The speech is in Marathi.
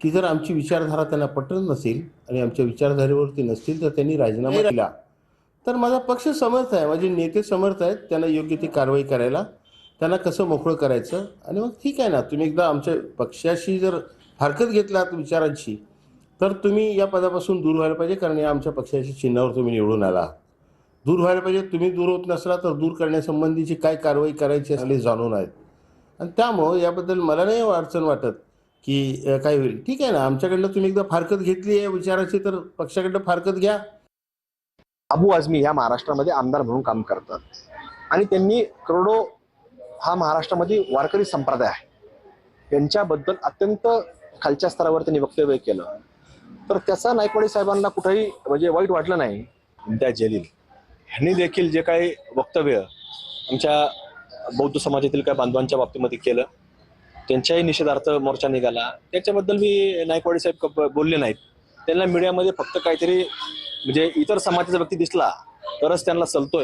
की जर आमची विचारधारा त्यांना पटत नसेल आणि आमच्या विचारधारेवरती नसतील तर त्यांनी राजीनामा दिला. तर माझा पक्ष समर्थ आहे माझे नेते समर्थ आहेत त्यांना योग्य ती कारवाई करायला. त्यांना कसं मोकळं करायचं? आणि मग ठीक आहे ना तुम्ही एकदा आमच्या पक्षाशी जर हरकत घेतलात विचारांची तर तुम्ही या पदापासून दूर व्हायला पाहिजे कारण या आमच्या पक्षाच्या चिन्हावर तुम्ही निवडून आला. दूर व्हायला पाहिजे तुम्ही दूर होत नसला तर दूर करण्यासंबंधीची काय कारवाई करायची असले जाणून आहेत. आणि त्यामुळं याबद्दल मला नाही अडचण वाटत. की काय होईल? ठीक आहे ना. आमच्याकडनं तुम्ही एकदा फारकत घेतली आहे विचाराची तर पक्षाकडनं फारकत घ्या. अबू आझमी या महाराष्ट्रामध्ये आमदार म्हणून काम करतात. आणि त्यांनी करोडो हा महाराष्ट्रामध्ये वारकरी संप्रदाय आहे. त्यांच्याबद्दल अत्यंत खालच्या स्तरावर त्यांनी वक्तव्य केलं. तर त्याचा नायकवाडी साहेबांना कुठेही म्हणजे वाईट वाटलं नाही. त्या जलील ह्यांनी देखील जे काही वक्तव्य आमच्या बौद्ध समाजातील काही बांधवांच्या बाबतीमध्ये केलं त्यांच्याही निषेधार्थ मोर्चा निघाला. त्याच्याबद्दल मी नायकवाडी साहेब बोलले नाहीत. त्यांना मीडियामध्ये फक्त काहीतरी म्हणजे इतर समाजाचा व्यक्ती दिसला तरच त्यांना चलतोय